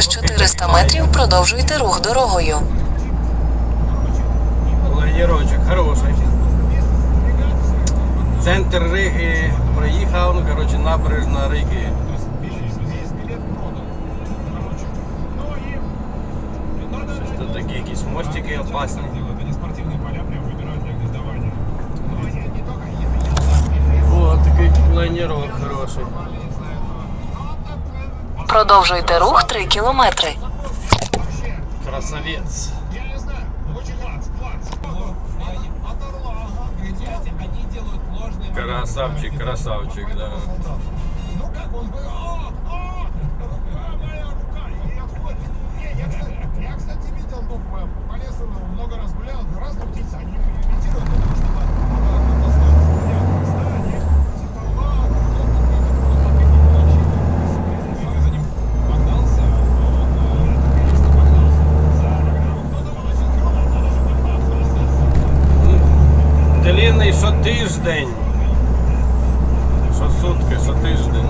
Через 400 метрів продовжуйте рух дорогою. Лагерочок хороший. Центр Риги проїхав, ну коротше, набережна Риги. Щось тут такі якісь мостики опасні. Это не спортивные поля, прям выбирают для гнездования. О, такий лайнерок хороший. Продовжуйте рух 3 кілометри. Красавець. Красавчик, красавчик, знаю, естественно. что тиждень. Що сутки, що тиждень.